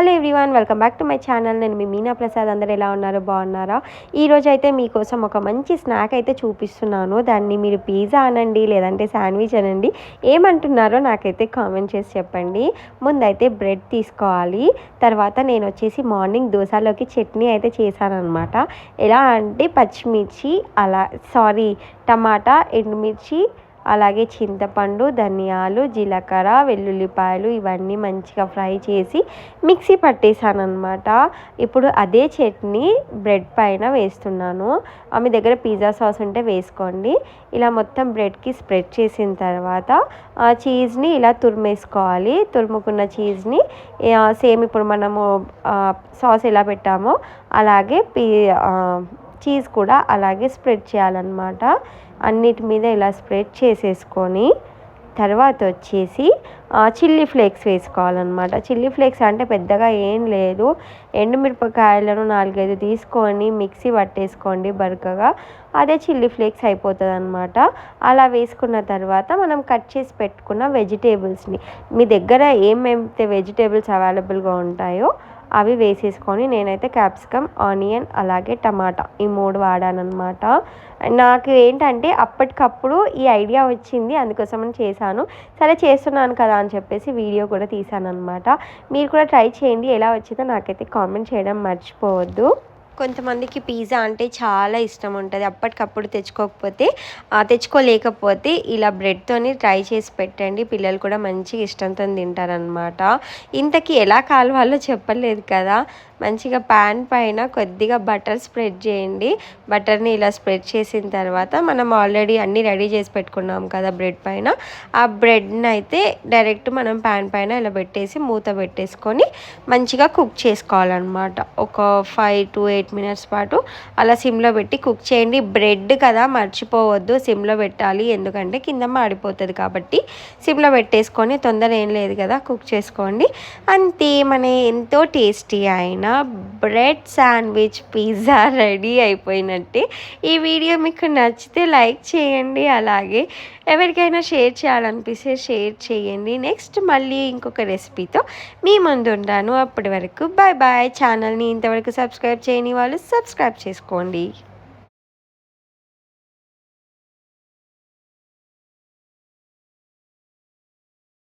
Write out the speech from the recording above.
Hello everyone welcome back to my channel. నేను మీ మీనా ప్రసాద్. అందరు ఎలా ఉన్నారో? బాగున్నారా? ఈరోజు అయితే మీకోసం ఒక మంచి స్నాక్ అయితే చూపిస్తున్నాను. దాన్ని మీరు పిజ్జా అనండి లేదంటే శాండ్విచ్ అనండి ఏమంటున్నారో నాకైతే కామెంట్ చేసి చెప్పండి. ముందైతే బ్రెడ్ తీసుకోవాలి. తర్వాత నేను వచ్చేసి మార్నింగ్ దోశలోకి చట్నీ అయితే చేశానమాట ఎలా అంటే పచ్చిమిర్చి అలా సారీ టమాటా ఎండుమిర్చి అలాగే చింతపండు ధనియాలు జీలకర్ర వెల్లుల్లిపాయలు ఇవన్నీ మంచిగా ఫ్రై చేసి మిక్సీ పట్టేసాను అనమాట ఇప్పుడు అదే చట్నీ బ్రెడ్ పైన వేస్తున్నాను. మీ దగ్గర పిజ్జా సాస్ ఉంటే వేసుకోండి. ఇలా మొత్తం బ్రెడ్కి స్ప్రెడ్ చేసిన తర్వాత చీజ్ని ఇలా తురిమేసుకోవాలి. తురుముకున్న చీజ్ని సేమ్ ఇప్పుడు మనము సాస్ ఎలా పెట్టామో అలాగే పీ చీజ్ కూడా అలాగే స్ప్రెడ్ చేయాలన్నమాట. అన్నిటి మీద ఇలా స్ప్రెడ్ చేసేసుకొని తర్వాత వచ్చేసి చిల్లీ ఫ్లేక్స్ వేసుకోవాలన్నమాట. చిల్లీ ఫ్లేక్స్ అంటే పెద్దగా ఏం లేదు. ఎండుమిరపకాయలను నాలుగైదు తీసుకొని మిక్సీ పట్టేసుకోండి బరకగా. అదే చిల్లీ ఫ్లేక్స్ అయిపోతుంది అనమాట అలా వేసుకున్న తర్వాత మనం కట్ చేసి పెట్టుకున్న వెజిటేబుల్స్ని మీ దగ్గర ఏమేమైతే వెజిటేబుల్స్ అవైలబుల్గా ఉంటాయో అవి వేసేసుకొని నేనైతే క్యాప్సికమ్ ఆనియన్ అలాగే టమాటా ఈ మూడు వాడానమాట నాకు ఏంటంటే అప్పటికప్పుడు ఈ ఐడియా వచ్చింది అందుకోసమని చేశాను. సరే చేస్తున్నాను కదా అని చెప్పేసి వీడియో కూడా తీశాను అనమాట మీరు కూడా ట్రై చేయండి ఎలా వచ్చిందో నాకైతే కామెంట్ చేయడం మర్చిపోవద్దు. కొంతమందికి పిజ్జా అంటే చాలా ఇష్టం ఉంటుంది. అప్పటికప్పుడు తెచ్చుకోకపోతే తెచ్చుకోలేకపోతే ఇలా బ్రెడ్తోని ట్రై చేసి పెట్టండి. పిల్లలు కూడా మంచిగా ఇష్టంతో తింటారనమాట ఇంతకీ ఎలా కాలవాలో చెప్పలేదు కదా. మంచిగా ప్యాన్ పైన కొద్దిగా బటర్ స్ప్రెడ్ చేయండి. బటర్ని ఇలా స్ప్రెడ్ చేసిన తర్వాత మనం ఆల్రెడీ అన్నీ రెడీ చేసి పెట్టుకున్నాం కదా బ్రెడ్ పైన. ఆ బ్రెడ్ని అయితే డైరెక్ట్ మనం ప్యాన్ పైన ఇలా పెట్టేసి మూత పెట్టేసుకొని మంచిగా కుక్ చేసుకోవాలన్నమాట. ఒక ఫైవ్ టు ఎయిట్ మినిట్స్ పాటు అలా సిమ్లో పెట్టి కుక్ చేయండి. బ్రెడ్ కదా మర్చిపోవద్దు. సిమ్లో పెట్టాలి. ఎందుకంటే కింద మాడిపోతుంది కాబట్టి సిమ్లో పెట్టేసుకొని తొందర ఏం లేదు కదా కుక్ చేసుకోండి. అంతే మన ఎంతో టేస్టీ అయిన బ్రెడ్ శాండ్విచ్ పిజ్జా రెడీ అయిపోయినట్టే. ఈ వీడియో మీకు నచ్చితే లైక్ చేయండి. అలాగే ఎవరికైనా షేర్ చేయాలనిపిస్తే షేర్ చేయండి. నెక్స్ట్ మళ్ళీ ఇంకొక రెసిపీతో మీ ముందు ఉంటాను. అప్పటి వరకు బాయ్ బాయ్ ఛానల్ని ఇంతవరకు సబ్స్క్రైబ్ చేయని వాళ్ళు సబ్స్క్రైబ్ చేసుకోండి.